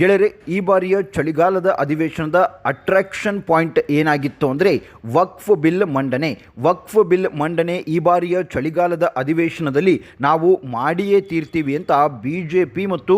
ಗೆಳೆಯರೆ, ಈ ಬಾರಿಯ ಚಳಿಗಾಲದ ಅಧಿವೇಶನದ ಅಟ್ರಾಕ್ಷನ್ ಪಾಯಿಂಟ್ ಏನಾಗಿತ್ತು ಅಂದರೆ ವಕ್ಫ್ ಬಿಲ್ ಮಂಡನೆ. ವಕ್ಫ್ ಬಿಲ್ ಮಂಡನೆ ಈ ಬಾರಿಯ ಚಳಿಗಾಲದ ಅಧಿವೇಶನದಲ್ಲಿ ನಾವು ಮಾಡಿಯೇ ತೀರ್ತೀವಿ ಅಂತ ಬಿ ಜೆ ಪಿ ಮತ್ತು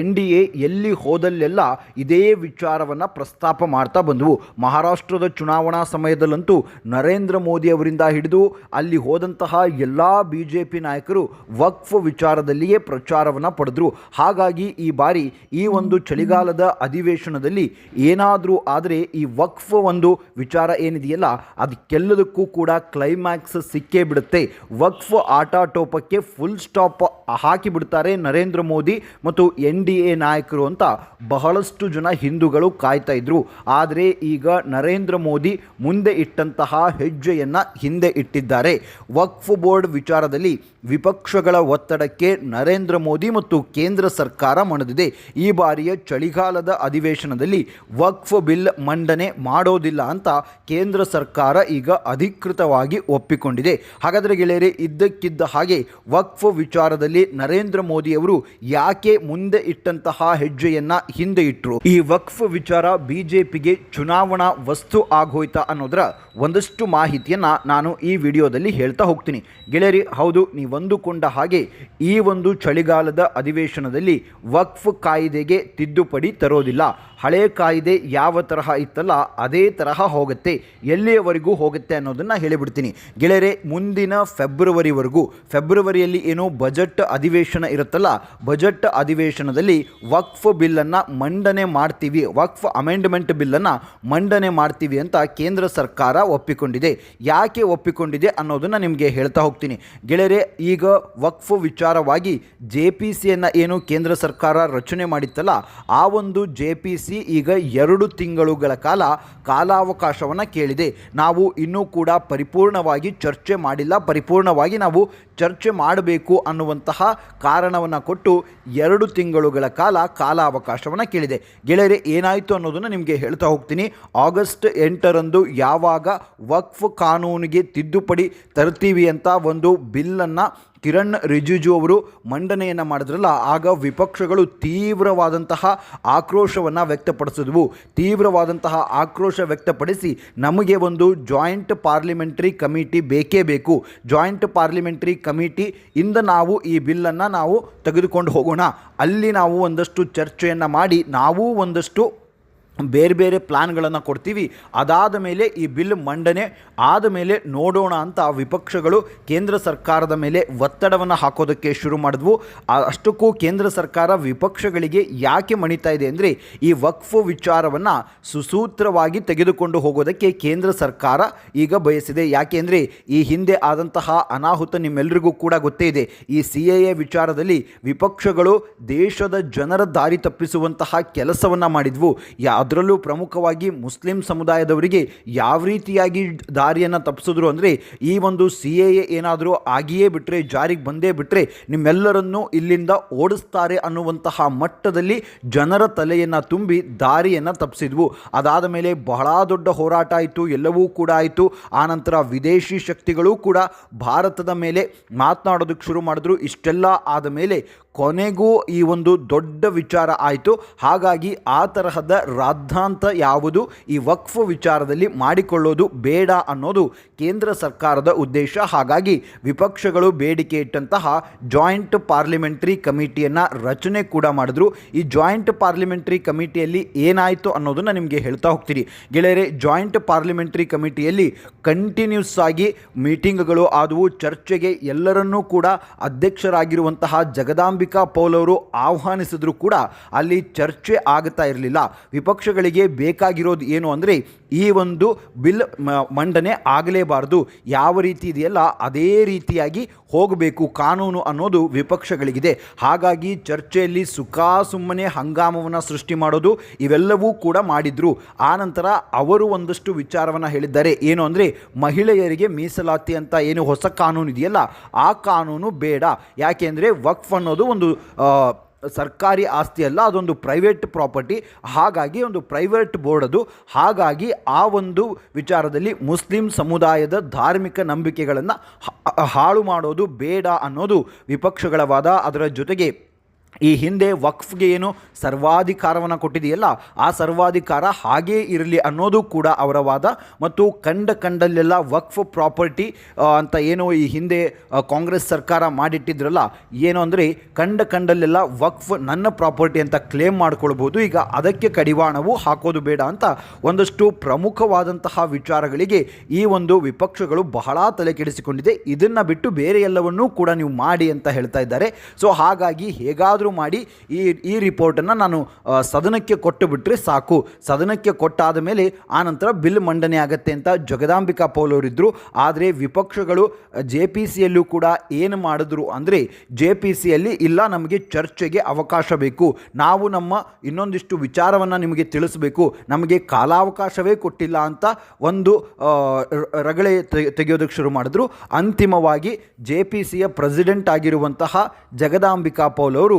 ಎನ್ ಡಿ ಎ ಎಲ್ಲಿ ಹೋದಲ್ಲೆಲ್ಲ ಇದೇ ವಿಚಾರವನ್ನು ಪ್ರಸ್ತಾಪ ಮಾಡ್ತಾ ಬಂದವು. ಮಹಾರಾಷ್ಟ್ರದ ಚುನಾವಣಾ ಸಮಯದಲ್ಲಂತೂ ನರೇಂದ್ರ ಮೋದಿ ಅವರಿಂದ ಹಿಡಿದು ಅಲ್ಲಿ ಹೋದಂತಹ ಎಲ್ಲ ಬಿ ಜೆ ಪಿ ನಾಯಕರು ವಕ್ಫ್ ವಿಚಾರದಲ್ಲಿಯೇ ಪ್ರಚಾರವನ್ನು ಪಡೆದರು. ಹಾಗಾಗಿ ಈ ಬಾರಿ ಈ ಒಂದು ಚಳಿಗಾಲದ ಅಧಿವೇಶನದಲ್ಲಿ ಏನಾದರೂ ಆದರೆ ಈ ವಕ್ಫ್ ಒಂದು ವಿಚಾರ ಏನಿದೆಯಲ್ಲ, ಅದಕ್ಕೆಲ್ಲದಕ್ಕೂ ಕೂಡ ಕ್ಲೈಮ್ಯಾಕ್ಸ್ ಸಿಕ್ಕೇ ಬಿಡುತ್ತೆ. ವಕ್ಫ್ ಆಟಾಟೋಪಕ್ಕೆ ಫುಲ್ ಸ್ಟಾಪ್ ಹಾಕಿಬಿಡ್ತಾರೆ ನರೇಂದ್ರ ಮೋದಿ ಮತ್ತು ಎನ್ ಡಿ ಎ ನಾಯಕರು ಅಂತ ಬಹಳಷ್ಟು ಜನ ಹಿಂದೂಗಳು ಕಾಯ್ತಾ ಇದ್ರು. ಆದರೆ ಈಗ ನರೇಂದ್ರ ಮೋದಿ ಮುಂದೆ ಇಟ್ಟಂತಹ ಹೆಜ್ಜೆಯನ್ನು ಹಿಂದೆ ಇಟ್ಟಿದ್ದಾರೆ. ವಕ್ಫ್ ಬೋರ್ಡ್ ವಿಚಾರದಲ್ಲಿ ವಿಪಕ್ಷಗಳ ಒತ್ತಡಕ್ಕೆ ನರೇಂದ್ರ ಮೋದಿ ಮತ್ತು ಕೇಂದ್ರ ಸರ್ಕಾರ ಮಣದಿದೆ. ಈ ಬಾರಿಯ ಚಳಿಗಾಲದ ಅಧಿವೇಶನದಲ್ಲಿ ವಕ್ಫ್ ಬಿಲ್ ಮಂಡನೆ ಮಾಡೋದಿಲ್ಲ ಅಂತ ಕೇಂದ್ರ ಸರ್ಕಾರ ಈಗ ಅಧಿಕೃತವಾಗಿ ಒಪ್ಪಿಕೊಂಡಿದೆ. ಹಾಗಾದರೆ ಗೆಳೆಯರೆ, ಇದ್ದಕ್ಕಿದ್ದ ಹಾಗೆ ವಕ್ಫ್ ವಿಚಾರದಲ್ಲಿ ನರೇಂದ್ರ ಮೋದಿ ಅವರು ಯಾಕೆ ಮುಂದೆ ಇಟ್ಟಂತಹ ಹೆಜ್ಜೆಯನ್ನ ಹಿಂದೆ ಇಟ್ಟರು ಈ ವಕ್ಫ್ ವಿಚಾರ ಬಿಜೆಪಿಗೆ ಚುನಾವಣಾ ವಸ್ತು ಆಗೋಯ್ತಾ ಅನ್ನೋದರ ಒಂದಷ್ಟು ಮಾಹಿತಿಯನ್ನ ನಾನು ಈ ವಿಡಿಯೋದಲ್ಲಿ ಹೇಳ್ತಾ ಹೋಗ್ತೀನಿ. ಗೆಳೆಯರಿ, ಹೌದು ನೀವಂದುಕೊಂಡ ಹಾಗೆ ಈ ಒಂದು ಚಳಿಗಾಲದ ಅಧಿವೇಶನದಲ್ಲಿ ವಕ್ಫ್ ಕಾಯ್ದೆಗೆ ತಿದ್ದುಪಡಿ ತರೋದಿಲ್ಲ. ಹಳೆ ಕಾಯ್ದೆ ಯಾವ ತರಹ ಇತ್ತಲ್ಲ ಅದೇ ತರಹ ಹೋಗುತ್ತೆ. ಎಲ್ಲಿಯವರೆಗೂ ಹೋಗುತ್ತೆ ಅನ್ನೋದನ್ನು ಹೇಳಿಬಿಡ್ತೀನಿ. ಗೆಳೆಯರೆ, ಮುಂದಿನ ಫೆಬ್ರವರಿವರೆಗೂ, ಫೆಬ್ರವರಿಯಲ್ಲಿ ಏನು ಬಜೆಟ್ ಅಧಿವೇಶನ ಇರುತ್ತಲ್ಲ, ಬಜೆಟ್ ಅಧಿವೇಶನದಲ್ಲಿ ವಕ್ಫ್ ಬಿಲ್ಲನ್ನು ಮಂಡನೆ ಮಾಡ್ತೀವಿ, ವಕ್ಫ್ ಅಮೆಂಡ್ಮೆಂಟ್ ಬಿಲ್ಲನ್ನು ಮಂಡನೆ ಮಾಡ್ತೀವಿ ಅಂತ ಕೇಂದ್ರ ಸರ್ಕಾರ ಒಪ್ಪಿಕೊಂಡಿದೆ. ಯಾಕೆ ಒಪ್ಪಿಕೊಂಡಿದೆ ಅನ್ನೋದನ್ನು ನಿಮಗೆ ಹೇಳ್ತಾ ಹೋಗ್ತೀನಿ. ಗೆಳೆಯರೆ, ಈಗ ವಕ್ಫ್ ವಿಚಾರವಾಗಿ ಜೆ ಪಿ ಸಿಯನ್ನು ಏನು ಕೇಂದ್ರ ಸರ್ಕಾರ ರಚನೆ ಮಾಡಿತ್ತಲ್ಲ, ಆ ಒಂದು ಜೆ ಸಿ ಈಗ ಎರಡು ತಿಂಗಳುಗಳ ಕಾಲ ಕಾಲಾವಕಾಶವನ್ನು ಕೇಳಿದೆ. ನಾವು ಇನ್ನೂ ಕೂಡ ಪರಿಪೂರ್ಣವಾಗಿ ಚರ್ಚೆ ಮಾಡಿಲ್ಲ, ಪರಿಪೂರ್ಣವಾಗಿ ನಾವು ಚರ್ಚೆ ಮಾಡಬೇಕು ಅನ್ನುವಂತಹ ಕಾರಣವನ್ನು ಕೊಟ್ಟು ಎರಡು ತಿಂಗಳುಗಳ ಕಾಲ ಕಾಲಾವಕಾಶವನ್ನು ಕೇಳಿದೆ. ಗೆಳೆಯರೆ, ಏನಾಯಿತು ಅನ್ನೋದನ್ನು ನಿಮಗೆ ಹೇಳ್ತಾ ಹೋಗ್ತೀನಿ. ಆಗಸ್ಟ್ ಎಂಟರಂದು ಯಾವಾಗ ವಕ್ಫ್ ಕಾನೂನಿಗೆ ತಿದ್ದುಪಡಿ ತರ್ತೀವಿ ಅಂತ ಒಂದು ಬಿಲ್ಲನ್ನು ಕಿರಣ್ ರಿಜಿಜು ಅವರು ಮಂಡನೆಯನ್ನು ಮಾಡಿದ್ರಲ್ಲ, ಆಗ ವಿಪಕ್ಷಗಳು ತೀವ್ರವಾದಂತಹ ಆಕ್ರೋಶವನ್ನು ವ್ಯಕ್ತಪಡಿಸಿದ್ವು. ತೀವ್ರವಾದಂತಹ ಆಕ್ರೋಶ ವ್ಯಕ್ತಪಡಿಸಿ ನಮಗೆ ಒಂದು ಜಾಯಿಂಟ್ ಪಾರ್ಲಿಮೆಂಟ್ರಿ ಕಮಿಟಿ ಬೇಕೇ ಬೇಕು. ಜಾಯಿಂಟ್ ಪಾರ್ಲಿಮೆಂಟ್ರಿ ಕಮಿಟಿ ಇಂದ ನಾವು ಈ ಬಿಲ್ಲನ್ನು ನಾವು ತೆಗೆದುಕೊಂಡು ಹೋಗೋಣ. ಅಲ್ಲಿ ನಾವು ಒಂದಷ್ಟು ಚರ್ಚೆಯನ್ನು ಮಾಡಿ, ನಾವು ಒಂದಷ್ಟು ಬೇರೆ ಬೇರೆ ಪ್ಲ್ಯಾನ್ಗಳನ್ನು ಕೊಡ್ತೀವಿ. ಅದಾದ ಮೇಲೆ ಈ ಬಿಲ್ ಮಂಡನೆ ಆದ ಮೇಲೆ ನೋಡೋಣ ಅಂತ ವಿಪಕ್ಷಗಳು ಕೇಂದ್ರ ಸರ್ಕಾರದ ಮೇಲೆ ಒತ್ತಡವನ್ನು ಹಾಕೋದಕ್ಕೆ ಶುರು ಮಾಡಿದ್ವು. ಅಷ್ಟಕ್ಕೂ ಕೇಂದ್ರ ಸರ್ಕಾರ ವಿಪಕ್ಷಗಳಿಗೆ ಯಾಕೆ ಮಣಿತಾ ಇದೆ ಅಂದರೆ ಈ ವಕ್ಫ್ ವಿಚಾರವನ್ನು ಸುಸೂತ್ರವಾಗಿ ತೆಗೆದುಕೊಂಡು ಹೋಗೋದಕ್ಕೆ ಕೇಂದ್ರ ಸರ್ಕಾರ ಈಗ ಬಯಸಿದೆ. ಯಾಕೆ ಅಂದರೆ ಈ ಹಿಂದೆ ಆದಂತಹ ಅನಾಹುತ ನಿಮ್ಮೆಲ್ಲರಿಗೂ ಕೂಡ ಗೊತ್ತೇ ಇದೆ. ಈ ಸಿ ಎ ವಿಚಾರದಲ್ಲಿ ವಿಪಕ್ಷಗಳು ದೇಶದ ಜನರ ದಾರಿ ತಪ್ಪಿಸುವಂತಹ ಕೆಲಸವನ್ನು ಮಾಡಿದ್ವು. ಯಾ ಅದರಲ್ಲೂ ಪ್ರಮುಖವಾಗಿ ಮುಸ್ಲಿಂ ಸಮುದಾಯದವರಿಗೆ ಯಾವ ರೀತಿಯಾಗಿ ದಾರಿಯನ್ನು ತಪ್ಪಿಸಿದ್ರು ಅಂದರೆ ಈ ಒಂದು ಸಿ ಎ ಏನಾದರೂ ಆಗಿಯೇ ಬಿಟ್ಟರೆ ಜಾರಿಗೆ ಬಂದೇ ಬಿಟ್ಟರೆ ನಿಮ್ಮೆಲ್ಲರನ್ನು ಇಲ್ಲಿಂದ ಓಡಿಸ್ತಾರೆ ಅನ್ನುವಂತಹ ಮಟ್ಟದಲ್ಲಿ ಜನರ ತಲೆಯನ್ನು ತುಂಬಿ ದಾರಿಯನ್ನು ತಪ್ಪಿಸಿದ್ವು ಅದಾದ ಮೇಲೆ ಬಹಳ ದೊಡ್ಡ ಹೋರಾಟ ಆಯಿತು, ಎಲ್ಲವೂ ಕೂಡ ಆಯಿತು. ಆನಂತರ ವಿದೇಶಿ ಶಕ್ತಿಗಳು ಕೂಡ ಭಾರತದ ಮೇಲೆ ಮಾತನಾಡೋದಕ್ಕೆ ಶುರು ಮಾಡಿದ್ರು. ಇಷ್ಟೆಲ್ಲ ಆದ ಮೇಲೆ ಕೊನೆಗೂ ಈ ಒಂದು ದೊಡ್ಡ ವಿಚಾರ ಆಯಿತು. ಹಾಗಾಗಿ ಆ ತರಹದ ರಾದ್ಧಾಂತ ಯಾವುದು ಈ ವಕ್ಫ್ ವಿಚಾರದಲ್ಲಿ ಮಾಡಿಕೊಳ್ಳೋದು ಬೇಡ ಅನ್ನೋದು ಕೇಂದ್ರ ಸರ್ಕಾರದ ಉದ್ದೇಶ. ಹಾಗಾಗಿ ವಿಪಕ್ಷಗಳು ಬೇಡಿಕೆ ಇಟ್ಟಂತಹ ಜಾಯಿಂಟ್ ಪಾರ್ಲಿಮೆಂಟ್ರಿ ಕಮಿಟಿಯನ್ನು ರಚನೆ ಕೂಡ ಮಾಡಿದ್ರು. ಈ ಜಾಯಿಂಟ್ ಪಾರ್ಲಿಮೆಂಟ್ರಿ ಕಮಿಟಿಯಲ್ಲಿ ಏನಾಯಿತು ಅನ್ನೋದನ್ನು ನಿಮಗೆ ಹೇಳ್ತಾ ಹೋಗ್ತೀನಿ. ಗೆಳೆಯರೆ, ಜಾಯಿಂಟ್ ಪಾರ್ಲಿಮೆಂಟ್ರಿ ಕಮಿಟಿಯಲ್ಲಿ ಕಂಟಿನ್ಯೂಸ್ ಆಗಿ ಮೀಟಿಂಗ್ಗಳು ಆದವು. ಚರ್ಚೆಗೆ ಎಲ್ಲರನ್ನೂ ಕೂಡ ಅಧ್ಯಕ್ಷರಾಗಿರುವಂತಹ ಜಗದಾಂಬಿಕಾ ಪೌಲ್ ಅವರು ಆಹ್ವಾನಿಸಿದ್ರು ಕೂಡ ಅಲ್ಲಿ ಚರ್ಚೆ ಆಗ್ತಾ ಇರಲಿಲ್ಲ. ವಿಪಕ್ಷಗಳಿಗೆ ಬೇಕಾಗಿರೋದು ಏನು ಅಂದರೆ ಈ ಒಂದು ಬಿಲ್ ಮಂಡನೆ ಆಗಲೇಬಾರದು. ಯಾವ ರೀತಿ ಇದೆಯಲ್ಲ ಅದೇ ರೀತಿಯಾಗಿ ಹೋಗಬೇಕು ಕಾನೂನು ಅನ್ನೋದು ವಿಪಕ್ಷಗಳಿಗಿದೆ. ಹಾಗಾಗಿ ಚರ್ಚೆಯಲ್ಲಿ ಸುಖ ಸುಮ್ಮನೆ ಹಂಗಾಮವನ್ನು ಸೃಷ್ಟಿ ಮಾಡೋದು ಇವೆಲ್ಲವೂ ಕೂಡ ಮಾಡಿದ್ರು. ಆನಂತರ ಅವರು ಒಂದಷ್ಟು ವಿಚಾರವನ್ನು ಹೇಳಿದ್ದಾರೆ. ಏನು ಅಂದರೆ ಮಹಿಳೆಯರಿಗೆ ಮೀಸಲಾತಿ ಅಂತ ಏನು ಹೊಸ ಕಾನೂನು ಇದೆಯಲ್ಲ, ಆ ಕಾನೂನು ಬೇಡ. ಯಾಕೆಂದರೆ ವಕ್ಫ್ ಅನ್ನೋದು ಒಂದು ಸರ್ಕಾರಿ ಆಸ್ತಿ ಅಲ್ಲ, ಅದೊಂದು ಪ್ರೈವೇಟ್ ಪ್ರಾಪರ್ಟಿ ಹಾಗಾಗಿ ಒಂದು ಪ್ರೈವೇಟ್ ಬೋರ್ಡ್ ಅದು. ಹಾಗಾಗಿ ಆ ಒಂದು ವಿಚಾರದಲ್ಲಿ ಮುಸ್ಲಿಂ ಸಮುದಾಯದ ಧಾರ್ಮಿಕ ನಂಬಿಕೆಗಳನ್ನು ಹಾಳು ಮಾಡೋದು ಬೇಡ ಅನ್ನೋದು ವಿಪಕ್ಷಗಳ ವಾದ ಅದರ ಜೊತೆಗೆ ಈ ಹಿಂದೆ ವಕ್ಫ್ಗೆ ಏನು ಸರ್ವಾಧಿಕಾರವನ್ನು ಕೊಟ್ಟಿದೆಯಲ್ಲ, ಆ ಸರ್ವಾಧಿಕಾರ ಹಾಗೇ ಇರಲಿ ಅನ್ನೋದು ಕೂಡ ಅವರ ವಾದ. ಮತ್ತು ಕಂಡ ಕಂಡಲ್ಲೆಲ್ಲ ವಕ್ಫ್ ಪ್ರಾಪರ್ಟಿ ಅಂತ ಏನು ಈ ಹಿಂದೆ ಕಾಂಗ್ರೆಸ್ ಸರ್ಕಾರ ಮಾಡಿಟ್ಟಿದ್ರಲ್ಲ, ಏನು ಅಂದರೆ ಕಂಡ ಕಂಡಲ್ಲೆಲ್ಲ ವಕ್ಫ್ ನನ್ನ ಪ್ರಾಪರ್ಟಿ ಅಂತ ಕ್ಲೇಮ್ ಮಾಡ್ಕೊಳ್ಬೋದು ಈಗ ಅದಕ್ಕೆ ಕಡಿವಾಣವು ಹಾಕೋದು ಬೇಡ ಅಂತ ಒಂದಷ್ಟು ಪ್ರಮುಖವಾದಂತಹ ವಿಚಾರಗಳಿಗೆ ಈ ಒಂದು ವಿಪಕ್ಷಗಳು ಬಹಳ ತಲೆ ಕೆಡಿಸಿಕೊಂಡಿದೆ. ಇದನ್ನು ಬಿಟ್ಟು ಬೇರೆ ಎಲ್ಲವನ್ನೂ ಕೂಡ ನೀವು ಮಾಡಿ ಅಂತ ಹೇಳ್ತಾ ಇದ್ದಾರೆ. ಸೊ, ಹಾಗಾಗಿ ಹೇಗಾದರೂ ಮಾಡಿ ಈ ಈ ರಿಪೋರ್ಟನ್ನು ನಾನು ಸದನಕ್ಕೆ ಕೊಟ್ಟು ಬಿಟ್ಟರೆ ಸಾಕು. ಸದನಕ್ಕೆ ಕೊಟ್ಟಾದ ಮೇಲೆ ಆನಂತರ ಬಿಲ್ ಮಂಡನೆ ಆಗತ್ತೆ ಅಂತ ಜಗದಾಂಬಿಕಾ ಪೌಲ್ ಅವರಿದ್ದರು ಆದರೆ ವಿಪಕ್ಷಗಳು, ಜೆ ಪಿ ಸಿಯಲ್ಲೂ ಕೂಡ ಏನು ಮಾಡಿದ್ರು ಅಂದರೆ ಜೆ ಪಿ ಸಿಯಲ್ಲಿ ಇಲ್ಲ, ನಮಗೆ ಚರ್ಚೆಗೆ ಅವಕಾಶ ಬೇಕು. ನಾವು ನಮ್ಮ ಇನ್ನೊಂದಿಷ್ಟು ವಿಚಾರವನ್ನು ನಿಮಗೆ ತಿಳಿಸಬೇಕು. ನಮಗೆ ಕಾಲಾವಕಾಶವೇ ಕೊಟ್ಟಿಲ್ಲ ಅಂತ ಒಂದು ರಗಳೆ ತೆಗೆಯೋದಕ್ಕೆ ಶುರು ಮಾಡಿದ್ರು. ಅಂತಿಮವಾಗಿ ಜೆ ಪಿ ಸಿಯ ಪ್ರೆಸಿಡೆಂಟ್ ಆಗಿರುವಂತಹ ಜಗದಾಂಬಿಕಾ ಪೌಲ್ ಅವರು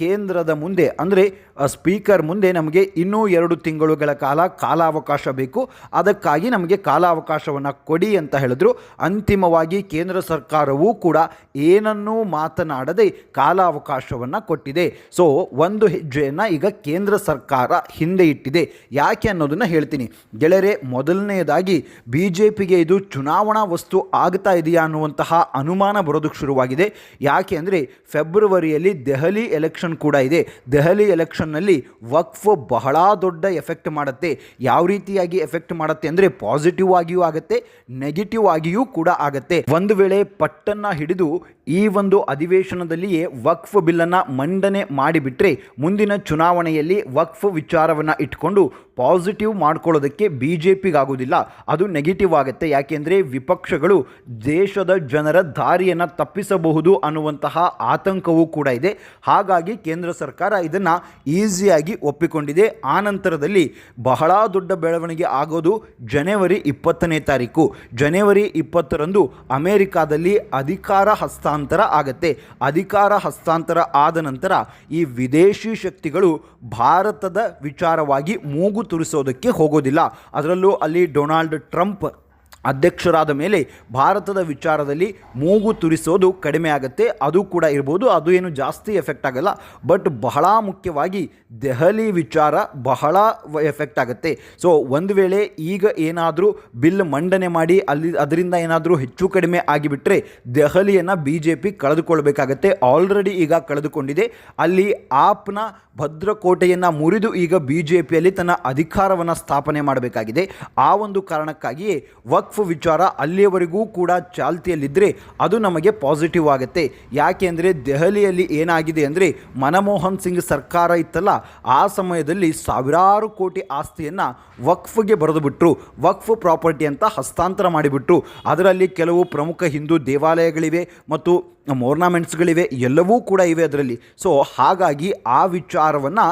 ಕೇಂದ್ರದ ಮುಂದೆ, ಅಂದರೆ ಸ್ಪೀಕರ್ ಮುಂದೆ ನಮಗೆ ಇನ್ನೂ ಎರಡು ತಿಂಗಳುಗಳ ಕಾಲ ಕಾಲಾವಕಾಶ ಬೇಕು. ಅದಕ್ಕಾಗಿ ನಮಗೆ ಕಾಲಾವಕಾಶವನ್ನು ಕೊಡಿ ಅಂತ ಹೇಳಿದ್ರು. ಅಂತಿಮವಾಗಿ ಕೇಂದ್ರ ಸರ್ಕಾರವೂ ಕೂಡ ಏನನ್ನೂ ಮಾತನಾಡದೆ ಕಾಲಾವಕಾಶವನ್ನು ಕೊಟ್ಟಿದೆ. ಸೊ ಒಂದು ಹೆಜ್ಜೆಯನ್ನು ಈಗ ಕೇಂದ್ರ ಸರ್ಕಾರ ಹಿಂದೆ ಇಟ್ಟಿದೆ. ಯಾಕೆ ಅನ್ನೋದನ್ನು ಹೇಳ್ತೀನಿ. ಗೆಳೆಯರೆ ಮೊದಲನೆಯದಾಗಿ ಬಿ ಜೆ ಪಿಗೆ ಇದು ಚುನಾವಣಾ ವಸ್ತು ಆಗ್ತಾ ಇದೆಯಾ ಅನ್ನುವಂತಹ ಅನುಮಾನ ಬರೋದಕ್ಕೆ ಶುರುವಾಗಿದೆ. ಯಾಕೆ ಅಂದರೆ, ಫೆಬ್ರವರಿಯಲ್ಲಿ ದೆಹಲಿ ಎಲೆಕ್ಷನ್ ಕೂಡ ಇದೆ. ದೆಹಲಿ ಎಲೆಕ್ಷನ್ನಲ್ಲಿ ವಕ್ಫ್ ಬಹಳ ದೊಡ್ಡ ಎಫೆಕ್ಟ್ ಮಾಡುತ್ತೆ. ಯಾವ ರೀತಿಯಾಗಿ ಎಫೆಕ್ಟ್ ಮಾಡುತ್ತೆ ಅಂದರೆ ಪಾಸಿಟಿವ್ ಆಗಿಯೂ ಆಗುತ್ತೆ ನೆಗೆಟಿವ್ ಆಗಿಯೂ ಕೂಡ ಆಗುತ್ತೆ. ಒಂದು ವೇಳೆ ಪಟ್ಟನ್ನು ಹಿಡಿದು ಈ ಒಂದು ಅಧಿವೇಶನದಲ್ಲಿಯೇ ವಕ್ಫ್ ಬಿಲ್ಲನ್ನು ಮಂಡನೆ ಮಾಡಿಬಿಟ್ರೆ ಮುಂದಿನ ಚುನಾವಣೆಯಲ್ಲಿ ವಕ್ಫ್ ವಿಚಾರವನ್ನು ಇಟ್ಕೊಂಡು ಪಾಸಿಟಿವ್ ಮಾಡ್ಕೊಳ್ಳೋದಕ್ಕೆ ಬಿ ಜೆ ಪಿಗಾಗೋದಿಲ್ಲ ಅದು ನೆಗೆಟಿವ್ ಆಗುತ್ತೆ. ಯಾಕೆಂದರೆ ವಿಪಕ್ಷಗಳು ದೇಶದ ಜನರ ದಾರಿಯನ್ನು ತಪ್ಪಿಸಬಹುದು ಅನ್ನುವಂತಹ ಆತಂಕವೂ ಕೂಡ ಇದೆ. ಹಾಗಾಗಿ ಕೇಂದ್ರ ಸರ್ಕಾರ ಇದನ್ನು ಈಸಿಯಾಗಿ ಒಪ್ಪಿಕೊಂಡಿದೆ. ಆ ನಂತರದಲ್ಲಿ ಬಹಳ ದೊಡ್ಡ ಬೆಳವಣಿಗೆ ಆಗೋದು ಜನವರಿ ಇಪ್ಪತ್ತನೇ ತಾರೀಕು. ಜನವರಿ ಇಪ್ಪತ್ತರಂದು ಅಮೆರಿಕಾದಲ್ಲಿ ಅಧಿಕಾರ ಹಸ್ತಾಂತರ ಆಗತ್ತೆ. ಅಧಿಕಾರ ಹಸ್ತಾಂತರ ಆದ ನಂತರ ಈ ವಿದೇಶಿ ಶಕ್ತಿಗಳು ಭಾರತದ ವಿಚಾರವಾಗಿ ಮೂಗು ತುರಿಸೋದಕ್ಕೆ ಹೋಗೋದಿಲ್ಲ. ಅದರಲ್ಲೂ ಅಲ್ಲಿ ಡೊನಾಲ್ಡ್ ಟ್ರಂಪ್ ಅಧ್ಯಕ್ಷರಾದ ಮೇಲೆ ಭಾರತದ ವಿಚಾರದಲ್ಲಿ ಮೂಗು ತುರಿಸೋದು ಕಡಿಮೆ ಆಗುತ್ತೆ. ಅದು ಕೂಡ ಇರ್ಬೋದು. ಅದು ಏನು ಜಾಸ್ತಿ ಎಫೆಕ್ಟ್ ಆಗಲ್ಲ. ಬಟ್ ಬಹಳ ಮುಖ್ಯವಾಗಿ ದೆಹಲಿ ವಿಚಾರ ಬಹಳ ಎಫೆಕ್ಟ್ ಆಗುತ್ತೆ. ಸೊ ಒಂದು ವೇಳೆ ಈಗ ಏನಾದರೂ ಬಿಲ್ ಮಂಡನೆ ಮಾಡಿ ಅಲ್ಲಿ ಅದರಿಂದ ಏನಾದರೂ ಹೆಚ್ಚು ಕಡಿಮೆ ಆಗಿಬಿಟ್ರೆ ದೆಹಲಿಯನ್ನು ಬಿ ಜೆ ಪಿ ಕಳೆದುಕೊಳ್ಬೇಕಾಗತ್ತೆ. ಆಲ್ರೆಡಿ ಈಗ ಕಳೆದುಕೊಂಡಿದೆ. ಅಲ್ಲಿ ಆಪ್ನ ಭದ್ರಕೋಟೆಯನ್ನು ಮುರಿದು ಈಗ ಬಿ ಜೆ ಪಿಯಲ್ಲಿ ತನ್ನ ಅಧಿಕಾರವನ್ನು ಸ್ಥಾಪನೆ ಮಾಡಬೇಕಾಗಿದೆ. ಆ ಒಂದು ಕಾರಣಕ್ಕಾಗಿಯೇ ವಕ್ಫ್ ವಿಚಾರ ಅಲ್ಲಿಯವರೆಗೂ ಕೂಡ ಚಾಲ್ತಿಯಲ್ಲಿದ್ದರೆ ಅದು ನಮಗೆ ಪಾಸಿಟಿವ್ ಆಗುತ್ತೆ. ಯಾಕೆ ಅಂದರೆ ದೆಹಲಿಯಲ್ಲಿ ಏನಾಗಿದೆ ಅಂದರೆ ಮನಮೋಹನ್ ಸಿಂಗ್ ಸರ್ಕಾರ ಇತ್ತಲ್ಲ, ಆ ಸಮಯದಲ್ಲಿ ಸಾವಿರಾರು ಕೋಟಿ ಆಸ್ತಿಯನ್ನು ವಕ್ಫ್ಗೆ ಬರೆದು ಬಿಟ್ಟರು ವಕ್ಫ್ ಪ್ರಾಪರ್ಟಿ ಅಂತ ಹಸ್ತಾಂತರ ಮಾಡಿಬಿಟ್ರು. ಅದರಲ್ಲಿ ಕೆಲವು ಪ್ರಮುಖ ಹಿಂದೂ ದೇವಾಲಯಗಳಿವೆ ಮತ್ತು ಮೋರ್ನಾಮೆಂಟ್ಸ್ಗಳಿವೆ ಎಲ್ಲವೂ ಕೂಡ ಇವೆ ಅದರಲ್ಲಿ. ಸೊ ಹಾಗಾಗಿ ಆ ವಿಚಾರವನ್ನು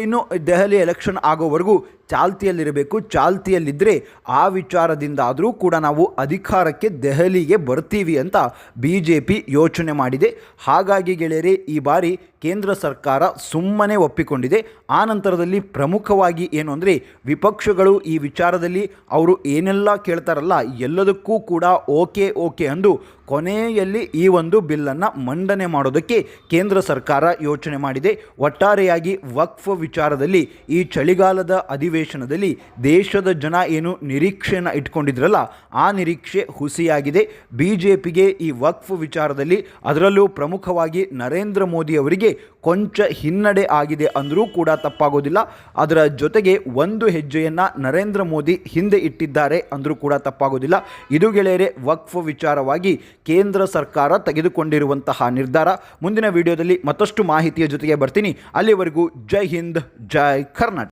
ಇನ್ನು ದೆಹಲಿ ಎಲೆಕ್ಷನ್ ಆಗೋವರೆಗೂ ಚಾಲ್ತಿಯಲ್ಲಿರಬೇಕು. ಚಾಲ್ತಿಯಲ್ಲಿದ್ದರೆ ಆ ವಿಚಾರದಿಂದ ಆದರೂ ಕೂಡ ನಾವು ಅಧಿಕಾರಕ್ಕೆ ದೆಹಲಿಗೆ ಬರ್ತೀವಿ ಅಂತ ಬಿ ಜೆ ಪಿ ಯೋಚನೆ ಮಾಡಿದೆ. ಹಾಗಾಗಿ ಗೆಳೆಯರೆ, ಈ ಬಾರಿ ಕೇಂದ್ರ ಸರ್ಕಾರ ಸುಮ್ಮನೆ ಒಪ್ಪಿಕೊಂಡಿದೆ. ಆ ನಂತರದಲ್ಲಿ ಪ್ರಮುಖವಾಗಿ ಏನು ಅಂದರೆ ವಿಪಕ್ಷಗಳು ಈ ವಿಚಾರದಲ್ಲಿ ಅವರು ಏನೆಲ್ಲ ಕೇಳ್ತಾರಲ್ಲ ಎಲ್ಲದಕ್ಕೂ ಕೂಡ ಓಕೆ ಓಕೆ ಅಂದು ಕೊನೆಯಲ್ಲಿ ಈ ಒಂದು ಬಿಲ್ಲನ್ನು ಮಂಡನೆ ಮಾಡೋದಕ್ಕೆ ಕೇಂದ್ರ ಸರ್ಕಾರ ಯೋಚನೆ ಮಾಡಿದೆ. ಒಟ್ಟಾರೆಯಾಗಿ ವಕ್ಫ್ ವಿಚಾರದಲ್ಲಿ ಈ ಚಳಿಗಾಲದ ಅಧಿವೇಶನದಲ್ಲಿ ದೇಶದ ಜನ ಏನು ನಿರೀಕ್ಷೆಯನ್ನು ಇಟ್ಕೊಂಡಿದ್ರಲ್ಲ, ಆ ನಿರೀಕ್ಷೆ ಹುಸಿಯಾಗಿದೆ. ಬಿ ಜೆ ಪಿಗೆ ಈ ವಕ್ಫ್ ವಿಚಾರದಲ್ಲಿ ಅದರಲ್ಲೂ ಪ್ರಮುಖವಾಗಿ ನರೇಂದ್ರ ಮೋದಿ ಅವರಿಗೆ ಕೊಂಚ ಹಿನ್ನಡೆ ಆಗಿದೆ ಅಂದರೂ ಕೂಡ ತಪ್ಪಾಗೋದಿಲ್ಲ. ಅದರ ಜೊತೆಗೆ ಒಂದು ಹೆಜ್ಜೆಯನ್ನು ನರೇಂದ್ರ ಮೋದಿ ಹಿಂದೆ ಇಟ್ಟಿದ್ದಾರೆ ಅಂದರೂ ಕೂಡ ತಪ್ಪಾಗೋದಿಲ್ಲ. ಇದು ಗೆಳೆಯರೆ, ವಕ್ಫ್ ವಿಚಾರವಾಗಿ ಕೇಂದ್ರ ಸರ್ಕಾರ ತೆಗೆದುಕೊಂಡಿರುವಂತಹ ನಿರ್ಧಾರ. ಮುಂದಿನ ವಿಡಿಯೋದಲ್ಲಿ ಮತ್ತಷ್ಟು ಮಾಹಿತಿಯ ಜೊತೆಗೆ ಬರ್ತೀನಿ. ಅಲ್ಲಿವರೆಗೂ ಜೈ ಹಿಂದ್, ಜೈ ಕರ್ನಾಟಕ.